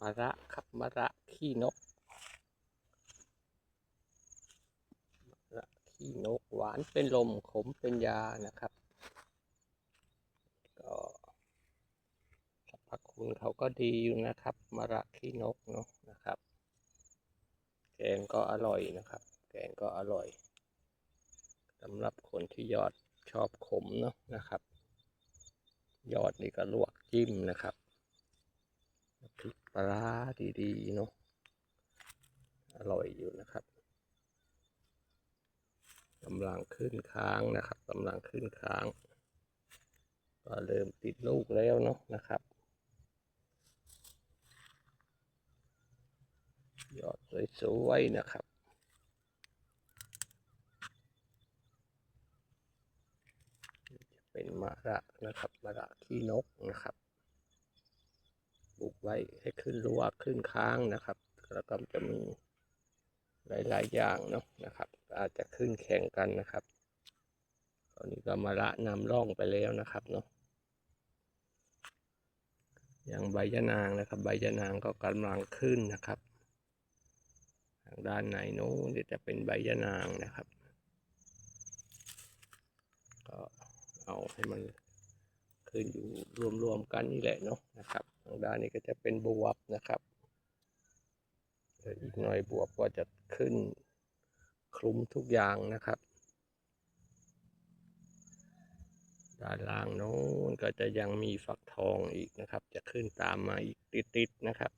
มะระครับมะระขี้นกมะระขี้นกหวานเป็นลมขมเป็นยานะครับ ก็สรรพคุณเขาก็ดีอยู่นะครับมะระขี้นกเนาะนะครับ แกงก็อร่อยนะครับ แกงก็อร่อยสำหรับคนที่ยอดชอบขมเนาะนะครับ ยอดนี่ก็ลวกจิ้มนะครับ พริกปลาร้าดีๆเนาะอร่อยอยู่นะครับกำลังขึ้นค้างนะครับกำลังขึ้นค้าง ก็เริ่มติดลูกแล้วเนาะนะครับยอดสวยๆนะครับจะเป็นมะระนะครับมะระขี้นกนะครับ ปลูกไว้ให้ขึ้นรั้วขึ้นค้างนะครับ แล้วก็จะมีหลาย ๆ อย่างเนาะนะครับ อาจจะขึ้นแข่งกันนะครับ ตอนนี้ก็มะระนำร่องไปแล้วนะครับเนาะอย่างใบยะนางนะครับ ใบยะนางก็กำลังขึ้นนะครับ ทางด้านในโน้นจะเป็นใบยะนางนะครับ ก็เอาให้มันขึ้นอยู่รวมๆกันนี่แหละเนาะนะครับ ด้านนี้ก็จะเป็นบวบนะครับอีกหน่อยบวบก็จะขึ้นคลุมทุกอย่างนะครับ ด้านล่างโน้นก็จะยังมีฝักทองอีกนะครับ จะขึ้นตามมาอีกติดๆนะครับ